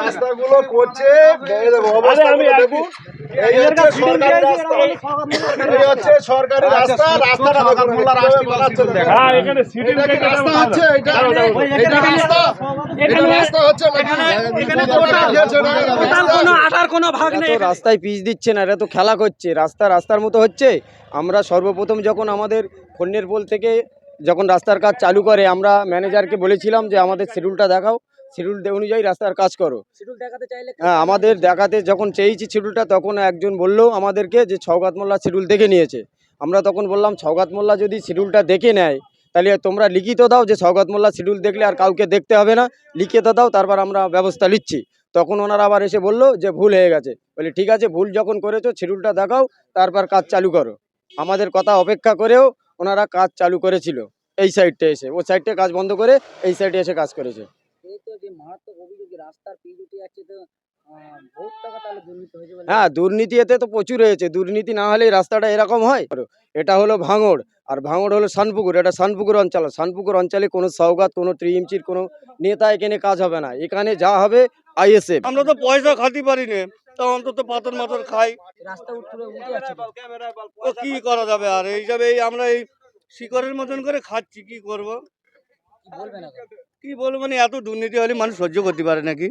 রাস্তাগুলো করছে সরকারি রাস্তা। রাস্তা বানাচ্ছে। হ্যাঁ রাস্তা হচ্ছে? এটা রাস্তা? রাস্তায় পিচ দিচ্ছে না এটা তো খেলা করছে। রাস্তা রাস্তার মতো হচ্ছে। আমরা সর্বপ্রথম যখন আমাদের ফন্যের পোল থেকে যখন রাস্তার কাজ চালু করে আমরা ম্যানেজারকে বলেছিলাম যে আমাদের শিডিউলটা দেখাও। শিডিউল অনুযায়ী রাস্তার কাজ করো। হ্যাঁ আমাদের দেখাতে যখন চেয়েছি শিডিউলটা তখন একজন বলল আমাদেরকে যে ছৌগাত মোল্লা শিডিউল দেখে নিয়েছে। আমরা তখন বললাম ছৌগাত মোল্লা যদি শিডিউলটা দেখে নেয় তাহলে তোমরা লিখিত দাও যে সৌগাত মোল্লা শিডিউল দেখলে আর কাউকে দেখতে হবে না। লিখিত দাও তারপর আমরা ব্যবস্থা নিচ্ছি। তখন ওনারা আবার এসে বলল যে ভুল হয়ে গেছে। বলি ঠিক আছে ভুল যখন করেছ শিডিউলটা দেখাও তারপর কাজ চালু করো। আমাদের কথা অপেক্ষা করেও ওনারা কাজ চালু করেছিল। এই সাইডটা এসে ও সাইডটা কাজ বন্ধ করে এই সাইডে এসে কাজ করেছে এই তো যে মারাত্মক অভিযোগ রাস্তার পিচ উঠে যাচ্ছে তো হ্যাঁ দুর্নীতি এতে তো প্রচুর হয়েছে। দুর্নীতি না হলে রাস্তাটা এরকম হয়। এটা হলো ভাঙড় আর ভাঙড় হলো শানপুকুর এটা শানপুকুর অঞ্চল। শানপুকুর অঞ্চলে কোনো সৌগাত কোনো ত্রিইঞ্চির কোনো নেতা এখানে কাজ হবে না। এখানে যা হবে আইএসএফ। আমরা তো পয়সা খাতে পারি না। তা অন্তত পাথর মাথর খাই। কি করা যাবে আর? এই হিসাবে আমরা এই শিকড়ের মতন করে খাচ্ছি। কি করব? কি বলবেন এখন? কি বলব মানে এত দুর্নীতি হলে মানুষ সহ্য করতে পারে নাকি?